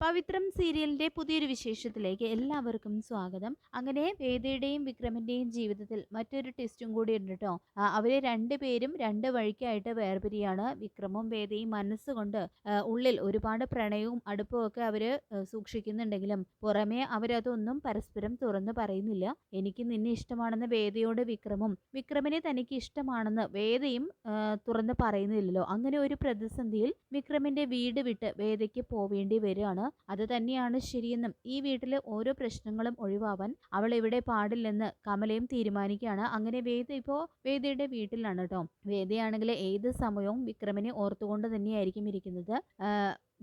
പവിത്രം സീരിയലിന്റെ പുതിയൊരു വിശേഷത്തിലേക്ക് എല്ലാവർക്കും സ്വാഗതം. അങ്ങനെ വേദയുടെയും വിക്രമിന്റെയും ജീവിതത്തിൽ മറ്റൊരു ടെസ്റ്റും കൂടി ഉണ്ട് കേട്ടോ അവരെ രണ്ടുപേരും രണ്ട് വഴിക്കായിട്ട് വേർപിരിയാണ്. വിക്രമും വേദയും മനസ്സുകൊണ്ട് ഉള്ളിൽ ഒരുപാട് പ്രണയവും അടുപ്പവും ഒക്കെ അവർ സൂക്ഷിക്കുന്നുണ്ടെങ്കിലും പുറമേ അവരതൊന്നും പരസ്പരം തുറന്നു പറയുന്നില്ല. എനിക്ക് നിന്നെ ഇഷ്ടമാണെന്ന് വേദയോട് വിക്രമും വിക്രമിനെ തനിക്ക് ഇഷ്ടമാണെന്ന് വേദയും തുറന്ന് പറയുന്നില്ലല്ലോ. അങ്ങനെ ഒരു പ്രതിസന്ധിയിൽ വിക്രമിന്റെ വീട് വിട്ട് വേദയ്ക്ക് പോവേണ്ടി വരികയാണ് അത് തന്നെയാണ് ശരിയെന്നും ഈ വീട്ടിലെ ഓരോ പ്രശ്നങ്ങളും ഒഴിവാവാൻ അവൾ ഇവിടെ പാടില്ലെന്ന് കമലയും തീരുമാനിക്കുകയാണ്. അങ്ങനെ വേദ ഇപ്പോ വേദയുടെ വീട്ടിലാണ് കേട്ടോ വേദയാണെങ്കിൽ ഏത് സമയവും വിക്രമിനെ ഓർത്തുകൊണ്ട് തന്നെയായിരിക്കും ഇരിക്കുന്നത്.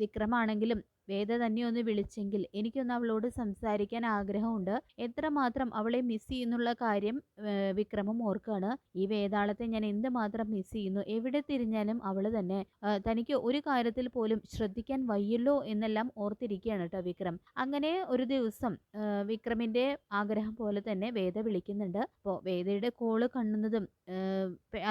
വിക്രമാണെങ്കിലും വേദ തന്നെ ഒന്ന് വിളിച്ചെങ്കിൽ എനിക്കൊന്ന് അവളോട് സംസാരിക്കാൻ ആഗ്രഹമുണ്ട്. എത്രമാത്രം അവളെ മിസ് ചെയ്യുന്നുള്ള കാര്യം വിക്രമം ഓർക്കുകയാണ് ഈ വേതാളത്തെ ഞാൻ എന്തുമാത്രം മിസ് ചെയ്യുന്നു എവിടെ തിരിഞ്ഞാലും അവൾ തന്നെ. തനിക്ക് ഒരു കാര്യത്തിൽ പോലും ശ്രദ്ധിക്കാൻ വയ്യല്ലോ എന്നെല്ലാം ഓർത്തിരിക്കുകയാണ് കേട്ടോ വിക്രം. അങ്ങനെ ഒരു ദിവസം വിക്രമിന്റെ ആഗ്രഹം പോലെ തന്നെ വേദ വിളിക്കുന്നുണ്ട്. അപ്പോൾ വേദയുടെ കോൾ കണ്ണുന്നതും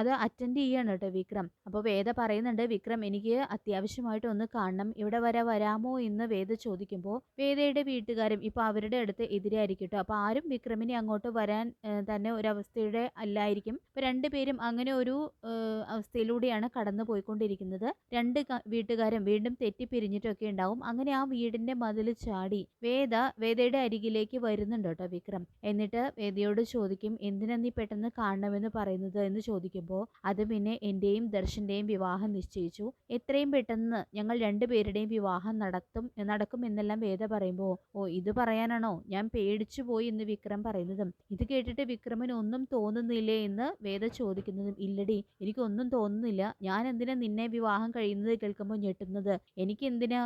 അത് അറ്റൻഡ് ചെയ്യാണ് കേട്ടോ വിക്രം. അപ്പോൾ വേദ പറയുന്നുണ്ട് വിക്രം എനിക്ക് അത്യാവശ്യമായിട്ട് ഒന്ന് കാണണം. ഇവിടെ വരെ വരാമോ എന്ന് വേദ ചോദിക്കുമ്പോൾ വേദയുടെ വീട്ടുകാരും ഇപ്പോൾ അവരുടെ അടുത്ത് എതിരായിരിക്കട്ടോ അപ്പൊ അപ്പോൾ ആരും വിക്രമിനെ അങ്ങോട്ട് വരാൻ തന്നെ തന്നെ ഒരവസ്ഥയുടെ അല്ലായിരിക്കും. ഇപ്പോൾ രണ്ടുപേരും അങ്ങനെ ഒരു അവസ്ഥയിലൂടെയാണ് കടന്നു പോയിക്കൊണ്ടിരിക്കുന്നത്. രണ്ട് വീട്ടുകാരും വീണ്ടും തെറ്റിപ്പിരിഞ്ഞിട്ടൊക്കെ ഉണ്ടാവും. അങ്ങനെ ആ വീടിന്റെ മതിൽ ചാടി വേദ വേദയുടെ അരികിലേക്ക് വരുന്നുണ്ട് കേട്ടോ വിക്രം. എന്നിട്ട് വേദയോട് ചോദിക്കും എന്തിനാ നീ പെട്ടെന്ന് കാണണമെന്ന് പറയുന്നത്? എന്ന് ചോദിക്കുമ്പോൾ അത് പിന്നെ എന്റെയും ദർശന്റെയും വിവാഹം നിശ്ചയിച്ചു. എത്രയും പെട്ടെന്ന് ഞങ്ങൾ രണ്ടുപേരുടെയും വിവാഹം നടത്തും നടക്കും എന്നെല്ലാം വേദ പറയുമ്പോൾ ഓ ഇത് പറയാനാണോ? ഞാൻ പേടിച്ചു പോയി എന്ന് വിക്രം പറയുന്നതും ഇത് കേട്ടിട്ട് വിക്രമന് ഒന്നും തോന്നുന്നില്ലേ? എന്ന് വേദ ചോദിക്കുന്നതും ഇല്ലടി എനിക്കൊന്നും തോന്നുന്നില്ല. ഞാൻ എന്തിനാ നിന്നെ വിവാഹം കഴിയുന്നത് കേൾക്കുമ്പോൾ ഞെട്ടുന്നത്? എനിക്ക് എന്തിനാ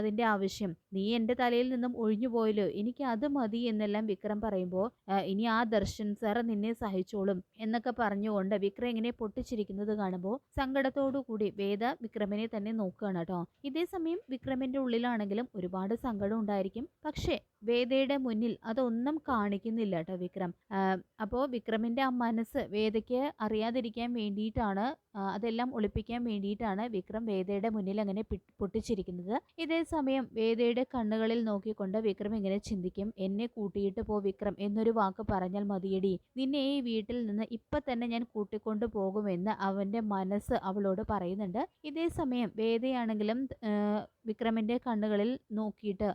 അതിന്റെ ആവശ്യം? നീ എന്റെ തലയിൽ നിന്നും ഒഴിഞ്ഞു പോയല്ലോ. എനിക്ക് അത് മതി എന്നെല്ലാം വിക്രം പറയുമ്പോൾ ഇനി ആ ദർശൻ സാർ നിന്നെ സഹിച്ചോളും എന്നൊക്കെ പറഞ്ഞുകൊണ്ട് വിക്രം ഇങ്ങനെ പൊട്ടിച്ചിരിക്കുന്നത് കാണുമ്പോൾ സങ്കടത്തോടു കൂടി വേദ വിക്രമനെ തന്നെ നോക്കുകയാണ് കേട്ടോ. ഇതേ സമയം വിക്രമിന്റെ ഉള്ളിലാണെങ്കിലും ഒരുപാട് സങ്കടം ഉണ്ടായിരിക്കും. പക്ഷേ വേദയുടെ മുന്നിൽ അതൊന്നും കാണിക്കുന്നില്ല കേട്ടോ വിക്രം. അപ്പോൾ വിക്രമിന്റെ ആ മനസ്സ് വേദയ്ക്ക് അറിയാതിരിക്കാൻ വേണ്ടിയിട്ടാണ് അതെല്ലാം ഒളിപ്പിക്കാൻ വേണ്ടിയിട്ടാണ് വിക്രം വേദയുടെ മുന്നിൽ അങ്ങനെ പൊട്ടിച്ചിരിക്കുന്നത്. ഇതേ സമയം വേദയുടെ കണ്ണുകളിൽ നോക്കിക്കൊണ്ട് വിക്രം ഇങ്ങനെ ചിന്തിക്കും. എന്നെ കൂട്ടിയിട്ട് പോ വിക്രം എന്നൊരു വാക്ക് പറഞ്ഞാൽ മതിയടി. നിന്നെ ഈ വീട്ടിൽ നിന്ന് ഇപ്പൊ തന്നെ ഞാൻ കൂട്ടിക്കൊണ്ടു പോകുമെന്ന് അവന്റെ മനസ്സ് അവളോട് പറയുന്നുണ്ട്. ഇതേ സമയം വേദയാണെങ്കിലും ആ, വിക്രമിന്റെ കണ്ണുകളിൽ നോക്കിയിട്ട്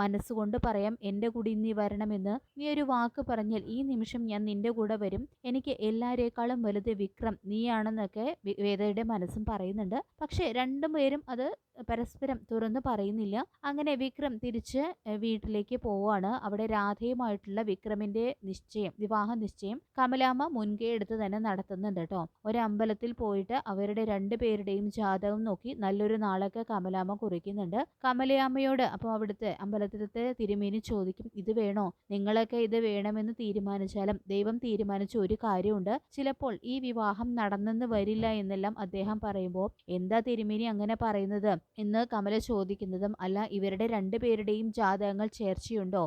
മനസ്സുകൊണ്ട് പറയാം എന്റെ കൂടി നീ വരണമെന്ന്. നീ ഒരു വാക്ക് പറഞ്ഞാൽ ഈ നിമിഷം ഞാൻ നിന്റെ കൂടെ വരും. എനിക്ക് എല്ലാരേക്കാളും വലുത് വിക്രം നീയാണെന്നൊക്കെ വേദയുടെ മനസ്സും പറയുന്നുണ്ട്. പക്ഷേ പക്ഷെ രണ്ടുപേരും അത് പരസ്പരം തുറന്ന് പറയുന്നില്ല. അങ്ങനെ വിക്രം തിരിച്ച് വീട്ടിലേക്ക് പോവാണ് അവിടെ രാധയുമായിട്ടുള്ള വിക്രമിന്റെ നിശ്ചയം വിവാഹ നിശ്ചയം കമലാമ്മ മുൻകൈ എടുത്ത് തന്നെ നടത്തുന്നുണ്ട് കേട്ടോ. ഒരമ്പലത്തിൽ പോയിട്ട് അവരുടെ രണ്ടു പേരുടെയും ജാതകം നോക്കി നല്ലൊരു നാളൊക്കെ കമലാമ്മ കുറിക്കുന്നുണ്ട്. കമലയമ്മയോട് അപ്പോൾ അവിടുത്തെ അമ്പലത്തിലത്തെ തിരുമേനി ചോദിക്കും ഇത് വേണോ? നിങ്ങളൊക്കെ ഇത് വേണമെന്ന് തീരുമാനിച്ചാലും ദൈവം തീരുമാനിച്ച ഒരു കാര്യമുണ്ട്. ചിലപ്പോൾ ഈ വിവാഹം നടന്നെന്ന് വരില്ല എന്നെല്ലാം അദ്ദേഹം പറയുമ്പോൾ എന്താ തിരുമേനി അങ്ങനെ പറയുന്നത്? എന്ന് കമല ചോദിക്കുന്നതും അല്ല ഇവരുടെ രണ്ടുപേരുടെയും ജാതകങ്ങൾ ചേർച്ചയുണ്ടോ?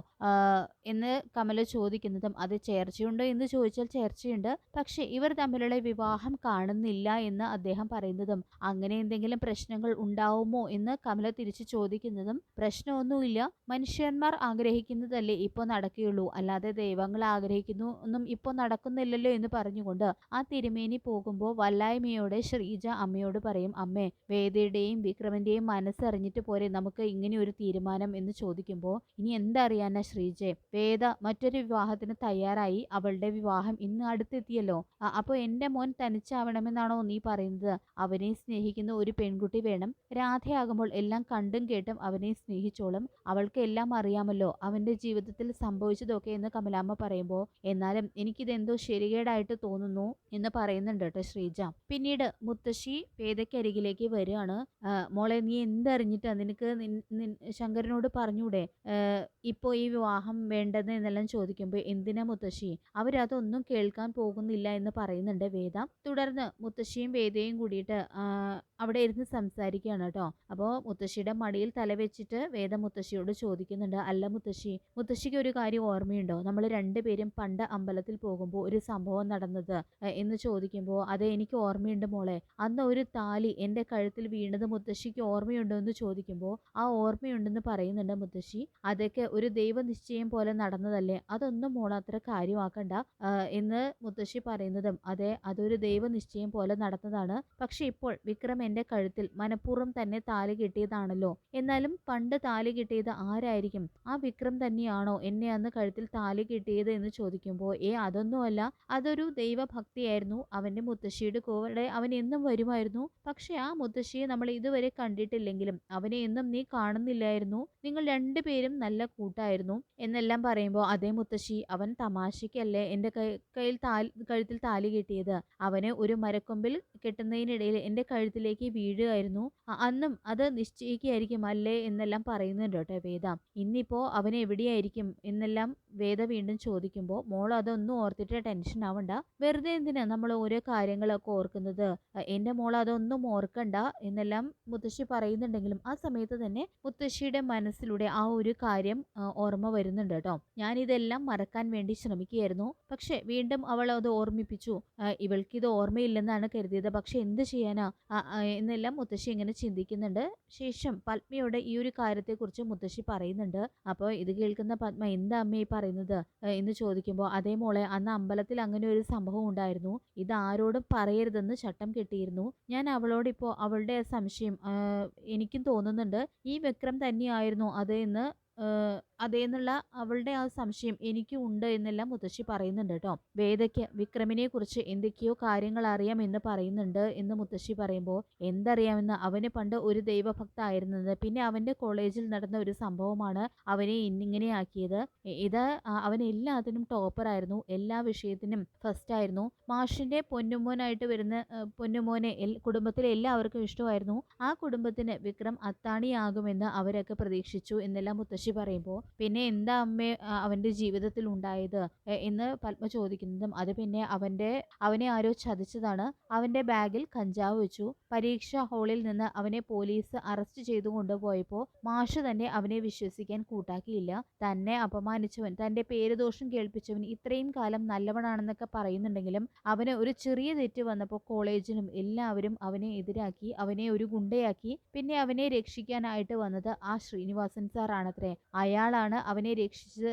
എന്ന് കമല ചോദിക്കുന്നതും അത് ചേർച്ചയുണ്ടോ? എന്ന് ചോദിച്ചാൽ ചേർച്ചയുണ്ട്. പക്ഷെ ഇവർ തമ്മിലുള്ള വിവാഹം കാണുന്നില്ല എന്ന് അദ്ദേഹം പറയുന്നതും അങ്ങനെ എന്തെങ്കിലും പ്രശ്നങ്ങൾ ഉണ്ടാവുമോ? എന്ന് കമല തിരിച്ചു ചോദിക്കുന്നതും പ്രശ്നമൊന്നുമില്ല. മനുഷ്യന്മാർ ആഗ്രഹിക്കുന്നതല്ലേ ഇപ്പോൾ നടക്കുകയുള്ളൂ. അല്ലാതെ ദൈവങ്ങൾ ആഗ്രഹിക്കുന്നു ഒന്നും ഇപ്പോൾ നടക്കുന്നില്ലല്ലോ എന്ന് പറഞ്ഞുകൊണ്ട് ആ തിരുമേനി പോകുമ്പോൾ വല്ലായ്മയോടെ ശ്രീജ അമ്മയോട് പറയും അമ്മേ വേദയുടെയും വിക്രമന്റെയും മനസ്സറിഞ്ഞിട്ട് പോരെ നമുക്ക് ഇങ്ങനെ ഒരു തീരുമാനം എന്ന് ചോദിക്കുമ്പോൾ ഇനി എന്തറിയാനാ ശ്രീജെ? വേദ മറ്റൊരു വിവാഹത്തിന് തയ്യാറായി അവളുടെ വിവാഹം ഇന്ന് അടുത്തെത്തിയല്ലോ. അപ്പോൾ എന്റെ മോൻ തനിച്ചാവണമെന്നാണോ നീ പറയുന്നത്? അവനെ സ്നേഹിക്കുന്ന ഒരു പെൺകുട്ടി വേണം. രാധയാകുമ്പോൾ എല്ലാം കണ്ടും കേട്ടും അവനെ സ്നേഹിച്ചോളും. അവൾക്ക് എല്ലാം അറിയാമല്ലോ. അവന്റെ ജീവിതത്തിൽ സംഭവിച്ചതൊക്കെ എന്ന് കമലാമ്മ പറയുമ്പോൾ എന്നാലും എനിക്കിതെന്തോ ശരികേടായിട്ട് തോന്നുന്നു എന്ന് പറയുന്നുണ്ട് കേട്ടോ ശ്രീജ. പിന്നീട് മുത്തശ്ശി പേദക്കരികിലേക്ക് വരികയാണ്. മോളെ നീ എന്തറിഞ്ഞിട്ടാ നിനക്ക് ശങ്കരനോട് പറഞ്ഞൂടെ? ഇപ്പോൾ ഈ വിവാഹം വേണ്ടെന്ന് എന്നെല്ലാം ചോദിക്കുമ്പോൾ എന്തിനാ മുത്തശ്ശി? അവരതൊന്നും കേൾക്കാൻ പോകുന്നില്ല എന്ന് പറയുന്നുണ്ട് വേദ. തുടർന്ന് മുത്തശ്ശിയും വേദയും കൂടിയിട്ട് അവിടെ ഇരുന്ന് സംസാരിക്കുകയാണ് കേട്ടോ. അപ്പോൾ മുത്തശ്ശിയുടെ മടിയിൽ തലവെച്ചിട്ട് വേദ മുത്തശ്ശിയോട് ചോദിക്കുന്നുണ്ട് അല്ല മുത്തശ്ശി മുത്തശ്ശിക്ക് ഒരു കാര്യം ഓർമ്മയുണ്ടോ? നമ്മൾ രണ്ടുപേരും പണ്ട് അമ്പലത്തിൽ പോകുമ്പോൾ ഒരു സംഭവം നടന്നത് എന്ന് ചോദിക്കുമ്പോൾ അത് എനിക്ക് ഓർമ്മയുണ്ട് മോളെ അന്ന് ഒരു താലി എന്റെ കഴുത്തിൽ വീണത് മുത്തശ്ശിക്ക് ഓർമ്മയുണ്ടോ? എന്ന് ചോദിക്കുമ്പോൾ ആ ഓർമ്മയുണ്ടെന്ന് പറയുന്നുണ്ട് മുത്തശ്ശി അതൊക്കെ ഒരു ദൈവനിശ്ചയം പോലെ നടന്നതല്ലേ? അതൊന്നും മോൾ അത്ര കാര്യമാക്കണ്ട എന്ന് മുത്തശ്ശി പറയുന്നതും അതെ അതൊരു ദൈവനിശ്ചയം പോലെ നടന്നതാണ്. പക്ഷെ ഇപ്പോൾ വിക്രം എന്റെ കഴുത്തിൽ മനഃപൂർവം തന്നെ താലി കിട്ടിയതാണല്ലോ എന്നാലും പണ്ട് താലി കിട്ടിയത് ആരായിരിക്കും? ആ വിക്രം തന്നെയാണോ എന്നെ അന്ന് കഴുത്തിൽ താലി കിട്ടിയത് എന്ന് ചോദിക്കുമ്പോൾ ഏ അതൊന്നുമല്ല. അതൊരു ദൈവഭക്തിയായിരുന്നു. അവന്റെ മുത്തശ്ശിയുടെ കൂടെ അവൻ എന്നും വരുമായിരുന്നു. പക്ഷെ ആ മുത്തശ്ശിയെ നമ്മൾ ഇതുവരെ കണ്ടിട്ടില്ലെങ്കിലും അവനെ എന്നും നീ കാണുന്നില്ലായിരുന്നു. നിങ്ങൾ രണ്ടുപേരും നല്ല കൂട്ടായിരുന്നു. എന്നെല്ലാം പറയുമ്പോൾ അതേ മുത്തശ്ശി അവൻ തമാശയ്ക്കല്ലേ എന്റെ കയ്യിൽ താലി കഴുത്തിൽ താലി കിട്ടിയത്? അവനെ ഒരു മരക്കൊമ്പിൽ കെട്ടുന്നതിനിടയിൽ എന്റെ കഴുത്തിലേക്ക് വീഴുകയായിരുന്നു. അന്നും അത് നിശ്ചയിക്കുകയായിരിക്കും അല്ലേ എന്നെല്ലാം പറയുന്നുണ്ട് കേട്ടോ വേദ. ഇന്നിപ്പോൾ അവൻ എവിടെയായിരിക്കും എന്നെല്ലാം വേദ വീണ്ടും ചോദിക്കുമ്പോൾ മോൾ അതൊന്നും ഓർത്തിട്ട് ടെൻഷൻ ആവണ്ട. വെറുതെ എന്തിനാ നമ്മൾ ഓരോ കാര്യങ്ങളൊക്കെ ഓർക്കുന്നത്? എന്റെ മോൾ അതൊന്നും ഓർക്കണ്ട എന്നെല്ലാം മുത്തശ്ശി പറയുന്നുണ്ടെങ്കിലും ആ സമയത്ത് തന്നെ മുത്തശ്ശിയുടെ മനസ്സിലൂടെ ആ ഒരു കാര്യം ഓർമ്മ വരുന്നുണ്ട് കേട്ടോ. ഞാനിതെല്ലാം മറക്കാൻ വേണ്ടി ശ്രമിക്കുകയായിരുന്നു. പക്ഷെ വീണ്ടും അവൾ അത് ഓർമ്മിപ്പിച്ചു. ഇവൾക്ക് ഇവൾക്കിത് ഓർമ്മയില്ലെന്നാണ് കരുതിയത്. പക്ഷെ എന്ത് ചെയ്യാനാ? എന്നെല്ലാം മുത്തശ്ശി ഇങ്ങനെ ചിന്തിക്കുന്നുണ്ട്. ശേഷം പത്മയുടെ ഈ ഒരു കാര്യത്തെക്കുറിച്ച് മുത്തശ്ശി പറയുന്നുണ്ട്. അപ്പോൾ ഇത് കേൾക്കുന്ന പത്മ എന്താ അമ്മ ഈ പറയുന്നത്? എന്ന് ചോദിക്കുമ്പോൾ അതേ മോളെ അന്ന് അമ്പലത്തിൽ അങ്ങനെ ഒരു സംഭവം ഉണ്ടായിരുന്നു. ഇത് ആരോടും പറയരുതെന്ന് ചട്ടം കെട്ടിയിരുന്നു. ഞാൻ അവളോട് ഇപ്പോൾ അവളുടെ സംശയം എനിക്കും തോന്നുന്നുണ്ട്. ഈ വിക്രം തന്നെയായിരുന്നു അത് എന്ന് അതേന്നുള്ള അവളുടെ ആ സംശയം എനിക്കും ഉണ്ട് എന്നെല്ലാം മുത്തശ്ശി പറയുന്നുണ്ട് കേട്ടോ. വേദയ്ക്ക് വിക്രമിനെ കുറിച്ച് എന്തൊക്കെയോ കാര്യങ്ങൾ അറിയാമെന്ന് പറയുന്നുണ്ട് എന്ന് മുത്തശ്ശി പറയുമ്പോൾ എന്തറിയാമെന്ന് അവന് പണ്ട് ഒരു ദൈവഭക്തായിരുന്നത്. പിന്നെ അവന്റെ കോളേജിൽ നടന്ന ഒരു സംഭവമാണ് അവനെ ഇന്നിങ്ങനെ ആക്കിയത്. ഇത് അവൻ എല്ലാത്തിനും ടോപ്പറായിരുന്നു എല്ലാ വിഷയത്തിനും ഫസ്റ്റ് ആയിരുന്നു. മാഷിന്റെ പൊന്നുമോനായിട്ട് വരുന്ന പൊന്നുമോനെ കുടുംബത്തിലെ എല്ലാവർക്കും ഇഷ്ടമായിരുന്നു. ആ കുടുംബത്തിന് വിക്രം അത്താണിയാകുമെന്ന് അവരൊക്കെ പ്രതീക്ഷിച്ചു എന്നെല്ലാം മുത്തശ്ശി പറയുമ്പോൾ പിന്നെ എന്താ അമ്മേ അവന്റെ ജീവിതത്തിൽ ഉണ്ടായത്? എന്ന് പത്മ ചോദിക്കുന്നതും അത് പിന്നെ അവന്റെ അവനെ ആരോ ചതിച്ചതാണ്. അവന്റെ ബാഗിൽ കഞ്ചാവ് വെച്ചു. പരീക്ഷാ ഹാളിൽ നിന്ന് അവനെ പോലീസ് അറസ്റ്റ് ചെയ്തു കൊണ്ടുപോയപ്പോൾ മാഷ് തന്നെ അവനെ വിശ്വസിക്കാൻ കൂട്ടാക്കിയില്ല. തന്നെ അപമാനിച്ചവൻ തന്റെ പേരുദോഷം കേൾപ്പിച്ചവൻ ഇത്രയും കാലം നല്ലവനാണെന്നൊക്കെ പറയുന്നുണ്ടെങ്കിലും അവന് ഒരു ചെറിയ തെറ്റ് വന്നപ്പോൾ കോളേജിനും എല്ലാവരും അവനെ എതിരാക്കി അവനെ ഒരു ഗുണ്ടയാക്കി. പിന്നെ അവനെ രക്ഷിക്കാനായിട്ട് വന്നത് ആ ശ്രീനിവാസൻ സാറാണത്രേ. അയാളാണ് അവനെ രക്ഷിച്ച്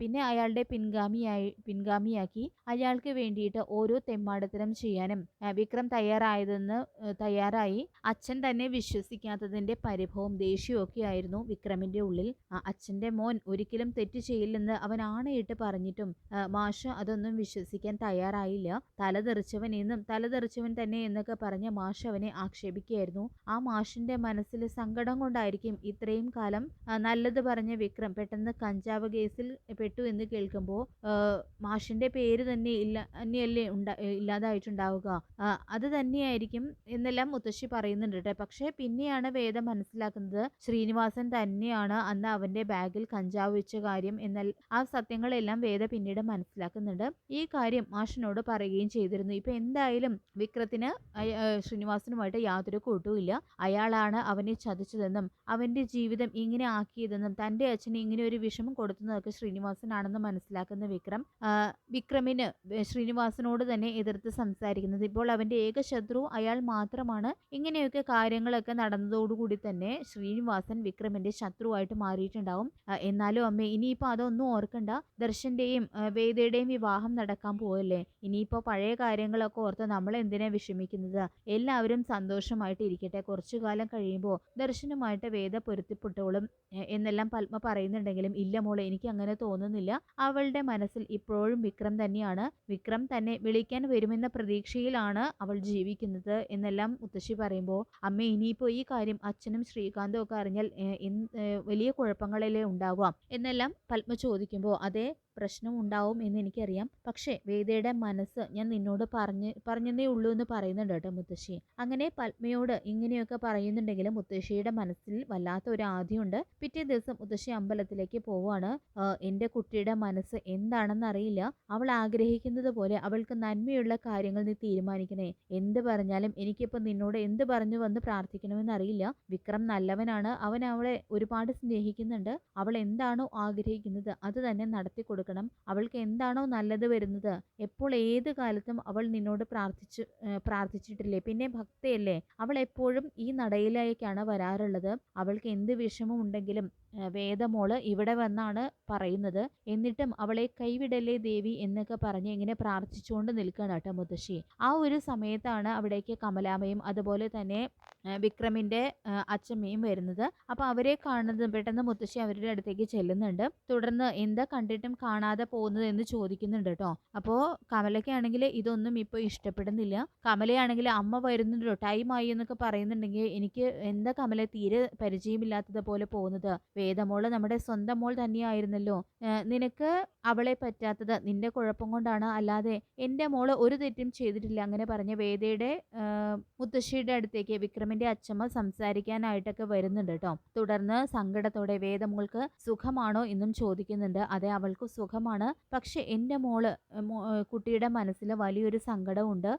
പിന്നെ അയാളുടെ പിൻഗാമിയായി പിൻഗാമിയാക്കി അയാൾക്ക് വേണ്ടിയിട്ട് ഓരോ തെമ്മാടത്തരം ചെയ്യാനും വിക്രം തയ്യാറായതെന്ന് തയ്യാറായി. അച്ഛൻ തന്നെ വിശ്വസിക്കാത്തതിന്റെ പരിഭവം ദേഷ്യവും ഒക്കെ ആയിരുന്നു വിക്രമിന്റെ ഉള്ളിൽ. അച്ഛന്റെ മോൻ ഒരിക്കലും തെറ്റ് ചെയ്യില്ലെന്ന് അവൻ ആണയിട്ട് പറഞ്ഞിട്ടും മാഷ് അതൊന്നും വിശ്വസിക്കാൻ തയ്യാറായില്ല. തലതെറിച്ചവൻ എന്നും തലതെറിച്ചവൻ തന്നെ എന്നൊക്കെ പറഞ്ഞ് മാഷ് അവനെ ആക്ഷേപിക്കുകയായിരുന്നു. ആ മാഷിന്റെ മനസ്സിൽ സങ്കടം കൊണ്ടായിരിക്കും ഇത്രയും കാലം നല്ലത് പറഞ്ഞ വിക്രം പെട്ടെന്ന് കഞ്ചാവ് കേസിൽ പെട്ടു എന്ന് കേൾക്കുമ്പോൾ മാഷിന്റെ പേര് തന്നെ ഇല്ല തന്നെയല്ലേ ഇല്ലാതായിട്ടുണ്ടാവുക. അത് തന്നെയായിരിക്കും എന്നെല്ലാം മുത്തശ്ശി പറയുന്നുണ്ട് കേട്ടോ. പക്ഷേ പിന്നെയാണ് വേദം മനസ്സിലാക്കുന്നത് ശ്രീനിവാസൻ തന്നെയാണ് അന്ന് അവന്റെ ബാഗിൽ കഞ്ചാവ് വെച്ച കാര്യം എന്നാൽ ആ സത്യങ്ങളെല്ലാം വേദ പിന്നീട് മനസ്സിലാക്കുന്നുണ്ട്. ഈ കാര്യം മാഷിനോട് പറയുകയും ചെയ്തിരുന്നു. ഇപ്പൊ എന്തായാലും വിക്രത്തിന് ശ്രീനിവാസനുമായിട്ട് യാതൊരു കൂട്ടുമില്ല. അയാളാണ് അവനെ ചതിച്ചതെന്നും അവന്റെ ജീവിതം ഇങ്ങനെ ആക്കിയതെന്നും തന്റെ അച്ഛന് ഇങ്ങനെ ഒരു വിഷമം കൊടുക്കുന്നതൊക്കെ ശ്രീനിവാസനാണെന്ന് മനസ്സിലാക്കുന്ന വിക്രം വിക്രമിന് ശ്രീനിവാസനോട് തന്നെ എതിർത്ത് സംസാരിക്കുന്നത്. ഇപ്പോൾ അവന്റെ ഏക ശത്രു അയാൾ മാത്രമാണ്. ഇങ്ങനെയൊക്കെ കാര്യങ്ങളൊക്കെ നടന്നതോടുകൂടി തന്നെ ശ്രീനിവാസൻ വിക്രമിന്റെ ശത്രുവായിട്ട് മാറിയിട്ടുണ്ടാവും. എന്നാലും അമ്മേ ഇനിയിപ്പോൾ അതൊന്നും ഓർക്കണ്ട. ദർശന്റെയും വേദയുടെയും വിവാഹം നടക്കാൻ പോവല്ലേ? ഇനിയിപ്പോൾ പഴയ കാര്യങ്ങളൊക്കെ ഓർത്ത് നമ്മൾ എന്തിനാ വിഷമിക്കുന്നത്? എല്ലാവരും സന്തോഷമായിട്ട് ഇരിക്കട്ടെ കുറച്ചു കാലം കഴിയുമ്പോൾ ദർശനുമായിട്ട് വേദ പൊരുത്തിപ്പെട്ടോളും എന്നെല്ലാം എന്നെല്ലാം പത്മ പറയുന്നുണ്ടെങ്കിലും ഇല്ല മോളെ എനിക്ക് അങ്ങനെ തോന്നുന്നില്ല. അവളുടെ മനസ്സിൽ ഇപ്പോഴും വിക്രം തന്നെയാണ്. വിക്രം തന്നെ വിളിക്കാൻ വരുമെന്ന പ്രതീക്ഷയിലാണ് അവൾ ജീവിക്കുന്നത്. എന്നെല്ലാം മുത്തശ്ശി പറയുമ്പോൾ അമ്മ ഇനിയിപ്പോൾ ഈ കാര്യം അച്ഛനും ശ്രീകാന്തും ഒക്കെ അറിഞ്ഞാൽ വലിയ കുഴപ്പങ്ങളല്ലേ ഉണ്ടാവാം എന്നെല്ലാം പത്മ ചോദിക്കുമ്പോൾ അതെ പ്രശ്നം ഉണ്ടാവും എന്ന് എനിക്കറിയാം. പക്ഷേ വേദയുടെ മനസ്സ് ഞാൻ നിന്നോട് പറഞ്ഞ് പറഞ്ഞതേ ഉള്ളൂ എന്ന് പറയുന്നുണ്ട് കേട്ടോ മുത്തശ്ശി. അങ്ങനെ പത്മയോട് ഇങ്ങനെയൊക്കെ പറയുന്നുണ്ടെങ്കിലും മുത്തശ്ശിയുടെ മനസ്സിൽ വല്ലാത്ത ഒരു ആദ്യമുണ്ട് പിറ്റേ ദിവസം മുത്തശ്ശി അമ്പലത്തിലേക്ക് പോവാണ്. എന്റെ കുട്ടിയുടെ മനസ്സ് എന്താണെന്ന് അറിയില്ല അവൾ ആഗ്രഹിക്കുന്നത് പോലെ അവൾക്ക് നന്മയുള്ള കാര്യങ്ങൾ നീ തീരുമാനിക്കണേ. എന്ത് പറഞ്ഞാലും എനിക്കിപ്പോൾ നിന്നോട് എന്ത് പറഞ്ഞു വന്ന് പ്രാർത്ഥിക്കണമെന്ന് അറിയില്ല വിക്രം നല്ലവനാണ്. അവൻ അവളെ ഒരുപാട് സ്നേഹിക്കുന്നുണ്ട്. അവൾ എന്താണോ ആഗ്രഹിക്കുന്നത് അത് തന്നെ നടത്തി കൊടുക്കണം. അവൾക്ക് എന്താണോ നല്ലത് വരുന്നത്. എപ്പോൾ ഏത് കാലത്തും അവൾ നിന്നോട് പ്രാർത്ഥിച്ചു പ്രാർത്ഥിച്ചിട്ടില്ലേ? പിന്നെ ഭക്തയല്ലേ? അവൾ എപ്പോഴും ഈ നടയിലേക്കാണ് വരാറുള്ളത്. അവൾക്ക് എന്ത് വിഷമം ഉണ്ടെങ്കിലും വേദമോൾ ഇവിടെ വന്നാണ് പറയുന്നത്. എന്നിട്ടും അവളെ കൈവിടല്ലേ ദേവി എന്നൊക്കെ പറഞ്ഞ് ഇങ്ങനെ പ്രാർത്ഥിച്ചുകൊണ്ട് നിൽക്കുകയാണ് കേട്ടോ മുത്തശ്ശി. ആ ഒരു സമയത്താണ് അവിടേക്ക് കമലാമയും അതുപോലെ തന്നെ വിക്രമിന്റെ അച്ഛമ്മയും വരുന്നത്. അപ്പോൾ അവരെ കാണുന്നത് പെട്ടെന്ന് മുത്തശ്ശി അവരുടെ അടുത്തേക്ക് ചെല്ലുന്നുണ്ട്. തുടർന്ന് എന്താ കണ്ടിട്ടും കാണാതെ പോകുന്നത് എന്ന് ചോദിക്കുന്നുണ്ട് കേട്ടോ. അപ്പോൾ കമലയ്ക്കാണെങ്കിൽ ഇതൊന്നും ഇപ്പോൾ ഇഷ്ടപ്പെടുന്നില്ല. കമലയാണെങ്കിൽ അമ്മ വരുന്നുണ്ടോ ടൈമായി എന്നൊക്കെ പറയുന്നുണ്ടെങ്കിൽ എനിക്ക് എന്താ കമല തീരെ പരിചയമില്ലാത്തത് പോലെ പോകുന്നത്? വേദമോൾ നമ്മുടെ സ്വന്തം മോൾ തന്നെയായിരുന്നല്ലോ. നിനക്ക് അവളെ പറ്റാത്തത് നിന്റെ കുഴപ്പം കൊണ്ടാണ്. അല്ലാതെ എന്റെ മോൾ ഒരു തെറ്റും ചെയ്തിട്ടില്ല. അങ്ങനെ പറഞ്ഞ വേദയുടെ മുത്തശ്ശിയുടെ അടുത്തേക്ക് വിക്രമിന്റെ അച്ഛമ്മ സംസാരിക്കാനായിട്ടൊക്കെ വരുന്നുണ്ട് കേട്ടോ. തുടർന്ന് സങ്കടത്തോടെ വേദമോൾക്ക് സുഖമാണോ എന്നും ചോദിക്കുന്നുണ്ട്. അതെ അവൾക്ക് സുഖമാണ്. പക്ഷെ എന്റെ മോൾ കുട്ടിയുടെ മനസ്സിൽ വലിയൊരു സങ്കടമുണ്ട്.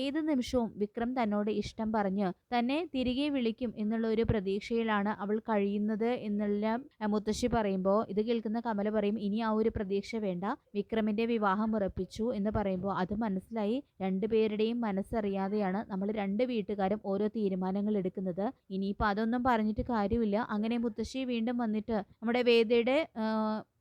ഏത് നിമിഷവും വിക്രം തന്നോട് ഇഷ്ടം പറഞ്ഞ് തന്നെ തിരികെ വിളിക്കും എന്നുള്ള ഒരു പ്രതീക്ഷയിലാണ് അവൾ കഴിയുന്നത് എന്നെല്ലാം മുത്തശ്ശി പറയുമ്പോൾ ഇത് കേൾക്കുന്ന കമല പറയും ഇനി ആ ഒരു പ്രതീക്ഷ വേണ്ട. വിക്രമിന്റെ വിവാഹം ഉറപ്പിച്ചു എന്ന് പറയുമ്പോൾ അത് മനസ്സിലായി. രണ്ടുപേരുടെയും മനസ്സറിയാതെയാണ് നമ്മൾ രണ്ട് വീട്ടുകാരും ഓരോ തീരുമാനങ്ങൾ എടുക്കുന്നത്. ഇനിയിപ്പോൾ അതൊന്നും പറഞ്ഞിട്ട് കാര്യമില്ല. അങ്ങനെ മുത്തശ്ശി വീണ്ടും വന്നിട്ട് നമ്മുടെ വേദയുടെ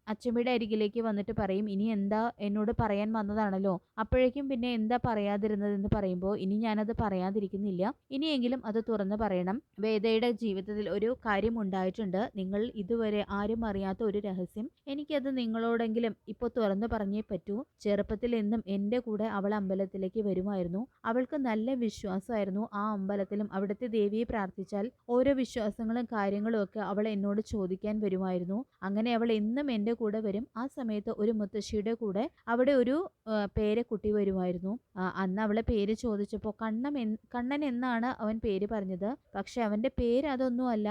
അച്ചമ്മയുടെ അരികിലേക്ക് വന്നിട്ട് പറയും ഇനി എന്താ എന്നോട് പറയാൻ വന്നതാണല്ലോ. അപ്പോഴേക്കും പിന്നെ എന്താ പറയാതിരുന്നതെന്ന് പറയുമ്പോൾ ഇനി ഞാനത് പറയാതിരിക്കുന്നില്ല. ഇനിയെങ്കിലും അത് തുറന്ന് പറയണം. വേദയുടെ ജീവിതത്തിൽ ഒരു കാര്യം ഉണ്ടായിട്ടുണ്ട്. നിങ്ങൾ ഇതുവരെ ആരും അറിയാത്ത ഒരു രഹസ്യം. എനിക്കത് നിങ്ങളോടെങ്കിലും ഇപ്പോൾ തുറന്നു പറഞ്ഞേ പറ്റൂ. ചെറുപ്പത്തിൽ എന്നും എന്റെ കൂടെ അവൾ അമ്പലത്തിലേക്ക് വരുമായിരുന്നു. അവൾക്ക് നല്ല വിശ്വാസമായിരുന്നു. ആ അമ്പലത്തിലും അവിടുത്തെ ദേവിയെ പ്രാർത്ഥിച്ചാൽ ഓരോ വിശ്വാസങ്ങളും കാര്യങ്ങളും ഒക്കെ അവൾ എന്നോട് ചോദിക്കാൻ വരുമായിരുന്നു. അങ്ങനെ അവൾ എന്നും എന്റെ കൂടെ വരും. ആ സമയത്ത് ഒരു മുത്തശ്ശിയുടെ കൂടെ അവിടെ ഒരു പേരെ കുട്ടി വരുമായിരുന്നു. അന്ന് അവളെ പേര് ചോദിച്ചപ്പോൾ കണ്ണൻ കണ്ണൻ എന്നാണ് അവൻ പേര് പറഞ്ഞത്. പക്ഷെ അവന്റെ പേര് അതൊന്നും അല്ല.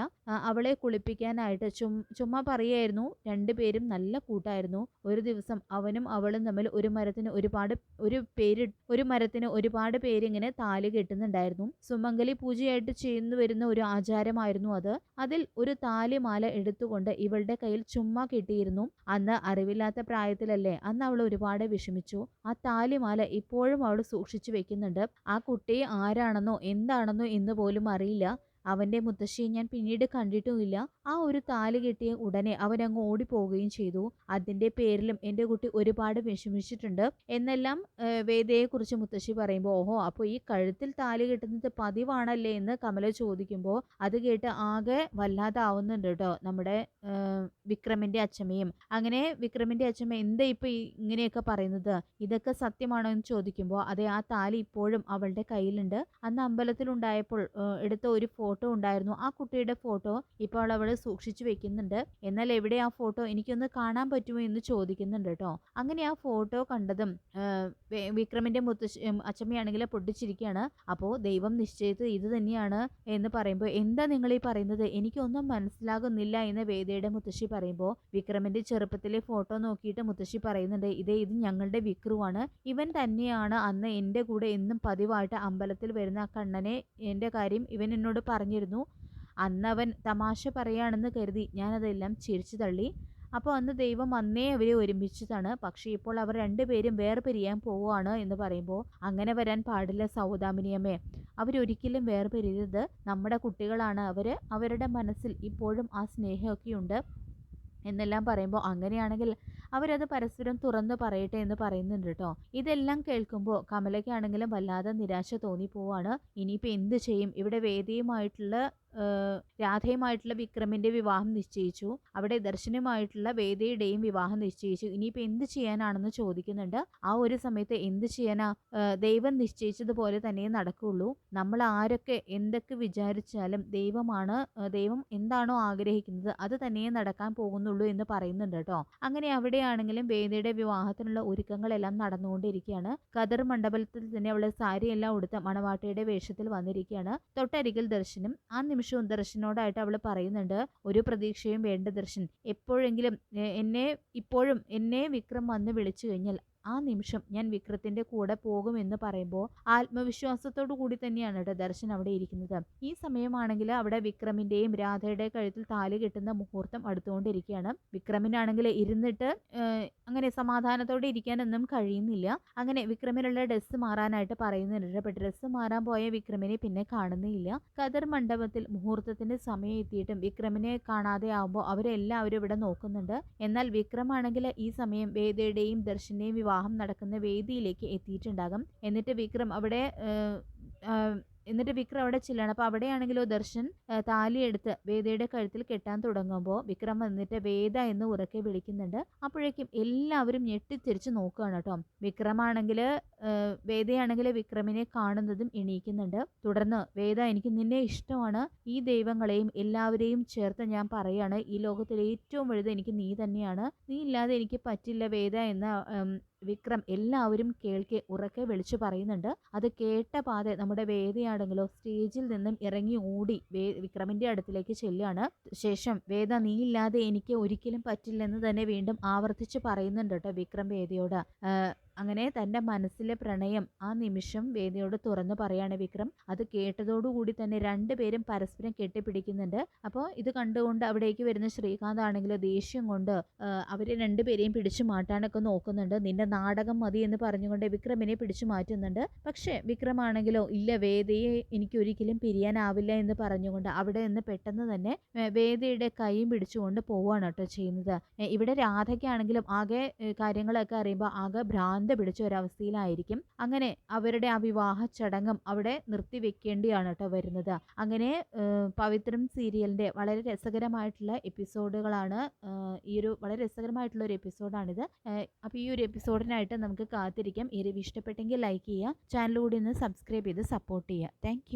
അവളെ കുളിപ്പിക്കാനായിട്ട് ചും ചുമ്മാ പറയായിരുന്നു. രണ്ടുപേരും നല്ല കൂട്ടായിരുന്നു. ഒരു ദിവസം അവനും അവളും തമ്മിൽ ഒരു മരത്തിന് ഒരുപാട് ഒരു പേര് ഒരു മരത്തിന് ഒരുപാട് പേരിങ്ങനെ താലി കെട്ടുന്നുണ്ടായിരുന്നു. സുമംഗലി പൂജയായിട്ട് ചെയ്യുന്നു വരുന്ന ഒരു ആചാരമായിരുന്നു അത്. അതിൽ ഒരു താലിമാല എടുത്തുകൊണ്ട് ഇവളുടെ കയ്യിൽ ചുമ്മാ കെട്ടിയിരുന്നു. അന്ന് അറിവില്ലാത്ത പ്രായത്തിലല്ലേ? അന്ന് അവൾ ഒരുപാട് വിഷമിച്ചു. ആ താലിമാല ഇപ്പോഴും അവൾ സൂക്ഷിച്ചു വെക്കുന്നുണ്ട്. ആ കുട്ടി ആരാണെന്നോ എന്താണെന്നോ എന്ന് പോലും അറിയില്ല. അവന്റെ മുത്തശ്ശിയെ ഞാൻ പിന്നീട് കണ്ടിട്ടുമില്ല. ആ ഒരു താൽ കെട്ടിയ ഉടനെ അവൻ അങ്ങ് ഓടിപ്പോവുകയും ചെയ്തു. അതിന്റെ പേരിലും എന്റെ കുട്ടി ഒരുപാട് വിഷമിച്ചിട്ടുണ്ട്. എന്നെല്ലാം വേദയെക്കുറിച്ച് മുത്തശ്ശി പറയുമ്പോൾ ഓഹോ അപ്പോൾ ഈ കഴുത്തിൽ താൽ കെട്ടുന്നത് പതിവാണല്ലേ? എന്ന് കമല ചോദിക്കുമ്പോൾ അത് കേട്ട് ആകെ വല്ലാതാവുന്നുണ്ട് കേട്ടോ. നമ്മുടെ വിക്രമിന്റെ അച്ഛമ്മയും. അങ്ങനെ വിക്രമിന്റെ അച്ഛമ്മ എന്താ ഇപ്പോൾ ഇങ്ങനെയൊക്കെ പറയുന്നത്? ഇതൊക്കെ സത്യമാണോ എന്ന് ചോദിക്കുമ്പോൾ അതെ ആ താലി ഇപ്പോഴും അവളുടെ കയ്യിലുണ്ട്. അന്ന് അമ്പലത്തിലുണ്ടായപ്പോൾ എടുത്ത ഒരു ഫോട്ടോ ഫോട്ടോ ഉണ്ടായിരുന്നു. ആ കുട്ടിയുടെ ഫോട്ടോ ഇപ്പോൾ അവൾ സൂക്ഷിച്ചു വെക്കുന്നുണ്ട്. എന്നാൽ എവിടെ ആ ഫോട്ടോ എനിക്കൊന്ന് കാണാൻ പറ്റുമോ എന്ന് ചോദിക്കുന്നുണ്ട് കേട്ടോ അങ്ങനെ ആ ഫോട്ടോ കണ്ടതും വിക്രമിന്റെ മുത്തശ്ശി അച്ചമ്മയാണെങ്കിൽ പൊട്ടിച്ചിരിക്കുകയാണ്. അപ്പോൾ ദൈവം നിശ്ചയിച്ചത് ഇത് തന്നെയാണ് എന്ന് പറയുമ്പോൾ എന്താ നിങ്ങൾ ഈ പറയുന്നത്? എനിക്കൊന്നും മനസ്സിലാകുന്നില്ല എന്ന് വേദയുടെ മുത്തശ്ശി പറയുമ്പോൾ വിക്രമിന്റെ ചെറുപ്പത്തിലെ ഫോട്ടോ നോക്കിയിട്ട് മുത്തശ്ശി പറയുന്നുണ്ട് ഇതേ ഇത് ഞങ്ങളുടെ വിക്രുവാണ്. ഇവൻ തന്നെയാണ് അന്ന് എന്റെ കൂടെ എന്നും പതിവായിട്ട് അമ്പലത്തിൽ വരുന്ന ആ കണ്ണനെ എന്റെ കാര്യം ഇവൻ എന്നോട് പറഞ്ഞു പറഞ്ഞിരുന്നു. അന്നവൻ തമാശ പറയാണെന്ന് കരുതി ഞാനതെല്ലാം ചിരിച്ചു തള്ളി. അപ്പോൾ അന്ന് ദൈവം അന്നേ അവരെ ഒരുമിച്ചതാണ്. പക്ഷേ ഇപ്പോൾ അവർ രണ്ടുപേരും വേർപിരിയാൻ പോവുകയാണ് എന്ന് പറയുമ്പോൾ അങ്ങനെ വരാൻ പാടില്ല സൗദാമിനിയമ്മേ. അവരൊരിക്കലും വേർപിരിയരുത്. നമ്മുടെ കുട്ടികളാണ് അവർ. അവരുടെ മനസ്സിൽ ഇപ്പോഴും ആ സ്നേഹമൊക്കെയുണ്ട്. എന്നെല്ലാം പറയുമ്പോൾ അങ്ങനെയാണെങ്കിൽ അവരത് പരസ്പരം തുറന്ന് പറയട്ടെ എന്ന് പറയുന്നുണ്ട് കേട്ടോ ഇതെല്ലാം കേൾക്കുമ്പോൾ കമലയ്ക്കാണെങ്കിലും വല്ലാതെ നിരാശ തോന്നിപ്പോവാണ്. ഇനിയിപ്പോൾ എന്ത് ചെയ്യും? ഇവിടെ വേദിയുമായിട്ടുള്ള രാധയുമായിട്ടുള്ള വിക്രമിന്റെ വിവാഹം നിശ്ചയിച്ചു. അവിടെ ദർശനുമായിട്ടുള്ള വേദയുടെയും വിവാഹം നിശ്ചയിച്ചു. ഇനിയിപ്പോൾ എന്ത് ചെയ്യാനാണെന്ന് ചോദിക്കുന്നുണ്ട്. ആ ഒരു സമയത്ത് എന്ത് ചെയ്യാനാ ദൈവം നിശ്ചയിച്ചതുപോലെ തന്നെ നടക്കുള്ളൂ. നമ്മൾ ആരൊക്കെ എന്തൊക്കെ വിചാരിച്ചാലും ദൈവമാണ് ദൈവം എന്താണോ ആഗ്രഹിക്കുന്നത് അത് തന്നെയേ നടക്കാൻ പോകുന്നുള്ളൂ എന്ന് പറയുന്നുണ്ട് കേട്ടോ. അങ്ങനെ അവിടെയാണെങ്കിലും വേദയുടെ വിവാഹത്തിനുള്ള ഒരുക്കങ്ങളെല്ലാം നടന്നുകൊണ്ടിരിക്കുകയാണ്. കദർ മണ്ഡപത്തിൽ തന്നെ അവൾ സാരിയെല്ലാം ഉടുത്ത മണവാട്ടിയുടെ വേഷത്തിൽ വന്നിരിക്കുകയാണ്. തൊട്ടരികിൽ ദർശനം. ആ നിമിഷവും ദർശനോടായിട്ട് അവൾ പറയുന്നുണ്ട് ഒരു പ്രതീക്ഷയും വേണ്ട ദർശൻ. എപ്പോഴെങ്കിലും എന്നെ ഇപ്പോഴും എന്നെ വിക്രം വന്ന് വിളിച്ചു കഴിഞ്ഞാൽ ആ നിമിഷം ഞാൻ വിക്രത്തിന്റെ കൂടെ പോകുമെന്ന് പറയുമ്പോൾ ആത്മവിശ്വാസത്തോടു കൂടി തന്നെയാണ് കേട്ടോ ദർശൻ അവിടെ ഇരിക്കുന്നത്. ഈ സമയമാണെങ്കിൽ അവിടെ വിക്രമിന്റെയും രാധയുടെ കഴുത്തിൽ താലി കെട്ടുന്ന മുഹൂർത്തം അടുത്തുകൊണ്ടിരിക്കുകയാണ്. വിക്രമിനാണെങ്കിൽ ഇരുന്നിട്ട് അങ്ങനെ സമാധാനത്തോടെ ഇരിക്കാനൊന്നും കഴിയുന്നില്ല. അങ്ങനെ വിക്രമിനുള്ള ഡ്രസ്സ് മാറാനായിട്ട് പറയുന്നുണ്ട് അപ്പോൾ ഡ്രസ്സ് മാറാൻ പോയ വിക്രമിനെ പിന്നെ കാണുന്നില്ല. കതർ മണ്ഡപത്തിൽ മുഹൂർത്തത്തിന്റെ സമയം എത്തിയിട്ടും വിക്രമിനെ കാണാതെ ആവുമ്പോൾ അവരെല്ലാവരും ഇവിടെ നോക്കുന്നുണ്ട്. എന്നാൽ വിക്രമാണെങ്കിൽ ഈ സമയം വേദയുടെയും ദർശന്റെയും വിവാഹം വിവാഹം നടക്കുന്ന വേദിയിലേക്ക് എത്തിയിട്ടുണ്ടാകും. എന്നിട്ട് വിക്രം അവിടെ എന്നിട്ട് വിക്രം അവിടെ ചെല്ലാണ്. അപ്പോൾ അവിടെയാണെങ്കിലോ ദർശൻ താലിയെടുത്ത് വേദയുടെ കഴുത്തിൽ കെട്ടാൻ തുടങ്ങുമ്പോൾ വിക്രം വന്നിട്ട് വേദ എന്ന് ഉറക്കെ വിളിക്കുന്നുണ്ട്. അപ്പോഴേക്കും എല്ലാവരും ഞെട്ടിത്തിരിച്ച് നോക്കുകയാണ് കേട്ടോ. വിക്രമാണെങ്കിൽ വേദയാണെങ്കിൽ വിക്രമിനെ കാണുന്നതും എണീക്കുന്നുണ്ട്. തുടർന്ന് വേദ എനിക്ക് നിന്നെ ഇഷ്ടമാണ്. ഈ ദൈവങ്ങളെയും എല്ലാവരെയും ചേർത്ത് ഞാൻ പറയാണ്. ഈ ലോകത്തിലെ ഏറ്റവും വലുത് എനിക്ക് നീ തന്നെയാണ്. നീ ഇല്ലാതെ എനിക്ക് പറ്റില്ല വേദ എന്ന വിക്രം എല്ലാവരും കേൾക്കെ ഉറക്കെ വിളിച്ചു പറയുന്നുണ്ട്. അത് കേട്ട പാതെ നമ്മുടെ വേദയാണെങ്കിലോ സ്റ്റേജിൽ നിന്നും ഇറങ്ങി ഓടി വേ വിക്രമിന്റെ അടുത്തിലേക്ക് ചെല്ലുകയാണ് ശേഷം. വേദ ഇല്ലാതെ എനിക്ക് ഒരിക്കലും പറ്റില്ലെന്ന് തന്നെ വീണ്ടും ആവർത്തിച്ച് പറയുന്നുണ്ട് കേട്ടോ വിക്രം വേദയോട്. അങ്ങനെ തന്റെ മനസ്സിലെ പ്രണയം ആ നിമിഷം വേദിയോട് തുറന്നു പറയാണ് വിക്രം. അത് കേട്ടതോടുകൂടി തന്നെ രണ്ടുപേരും പരസ്പരം കെട്ടിപ്പിടിക്കുന്നുണ്ട്. അപ്പോൾ ഇത് കണ്ടുകൊണ്ട് അവിടേക്ക് വരുന്ന ശ്രീകാന്ത് ആണെങ്കിൽ ദേഷ്യം കൊണ്ട് അവരെ രണ്ടുപേരെയും പിടിച്ചു മാറ്റാനൊക്കെ നോക്കുന്നുണ്ട്. നിന്റെ നാടകം മതി എന്ന് പറഞ്ഞുകൊണ്ട് വിക്രമിനെ പിടിച്ചു മാറ്റുന്നുണ്ട്. പക്ഷേ വിക്രമാണെങ്കിലോ ഇല്ല വേദിയെ എനിക്ക് ഒരിക്കലും പിരിയാനാവില്ല എന്ന് പറഞ്ഞുകൊണ്ട് അവിടെ നിന്ന് പെട്ടെന്ന് തന്നെ വേദിയുടെ കൈയും പിടിച്ചുകൊണ്ട് പോവുകയാണ് കേട്ടോ ചെയ്യുന്നത്. ഇവിടെ രാധയ്ക്കാണെങ്കിലും ആകെ കാര്യങ്ങളൊക്കെ അറിയുമ്പോൾ ആകെ ഭ്രാന്ത് ഭ്രാന്ത് പിടിച്ച ഒരവസ്ഥയിലായിരിക്കും. അങ്ങനെ അവരുടെ ആ വിവാഹ ചടങ്ങും അവിടെ നിർത്തിവെക്കേണ്ടിയാണ് കേട്ടോ വരുന്നത്. അങ്ങനെ പവിത്രം സീരിയലിന്റെ വളരെ രസകരമായിട്ടുള്ള എപ്പിസോഡുകളാണ് ഈ ഒരു വളരെ രസകരമായിട്ടുള്ള ഒരു എപ്പിസോഡാണിത്. അപ്പോൾ ഈ ഒരു എപ്പിസോഡിനായിട്ട് നമുക്ക് കാത്തിരിക്കാം. ഈ ഒരു ഇഷ്ടപ്പെട്ടെങ്കിൽ ലൈക്ക് ചെയ്യുക ചാനൽ കൂടി ഒന്ന് സബ്സ്ക്രൈബ് ചെയ്ത് സപ്പോർട്ട് ചെയ്യുക. താങ്ക്